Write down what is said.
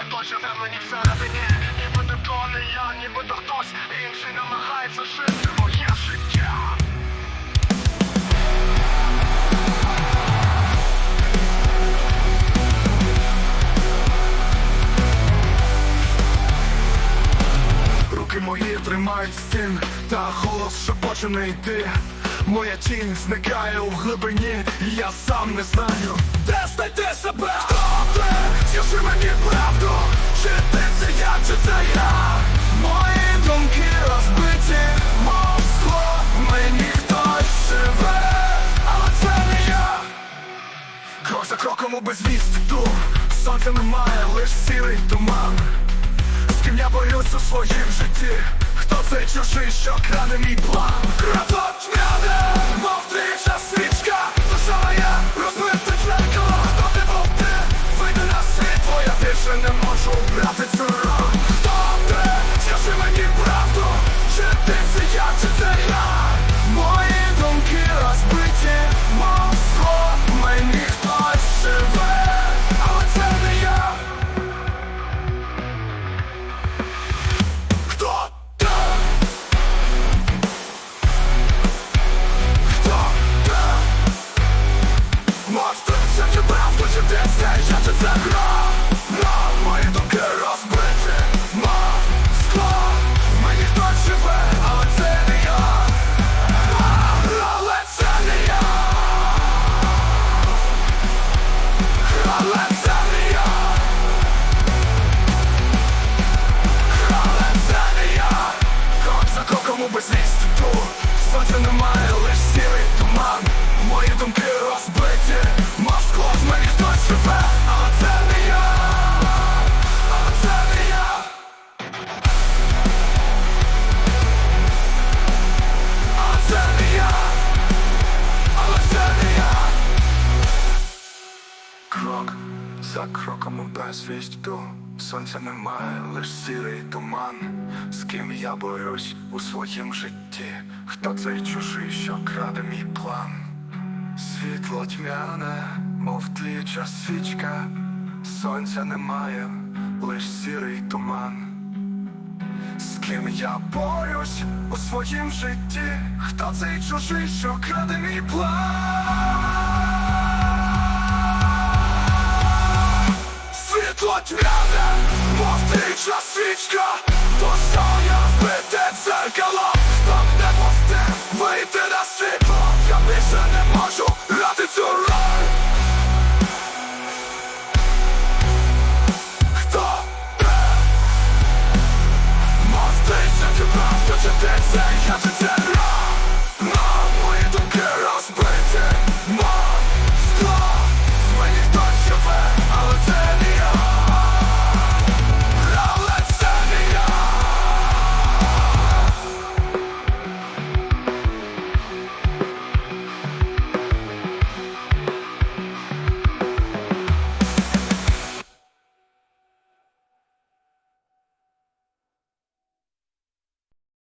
а точно впевнені всередині. Нібито то не я, нібито хтось. Інший намагається жити моє життя. Руки мої тримають стін, та голос шепоче не йти. Моя тінь зникає у глибині, і я сам не знаю, де знайти себе. Хто ти? Скажи мені правду, чи ти це я, чи це я? Мої думки розбиті, мов скло, мені хтось живе, але це не я. Крок за кроком у безвість йду Сонця немає, лиш сірий туман З ким я борюсь у своїм житті Хто цей чужий, що краде мій план ти це я, чи це гра? Гра, мої думки розбиті, В Мені хтось живе, але це не я Але це не я Але це не я Але це не я Крок за кроком у безвість Сонця немає, За кроком у безвість йду Сонця немає, лиш сірий туман З ким я борюсь у своїм житті. Хто цей чужий, що краде мій план? Світло тьмяне, мов тліча свічка Сонця немає, лиш сірий туман. З ким я борюсь у своїм житті, хто цей чужий, що краде мій план Тьмяне, мов трича свічка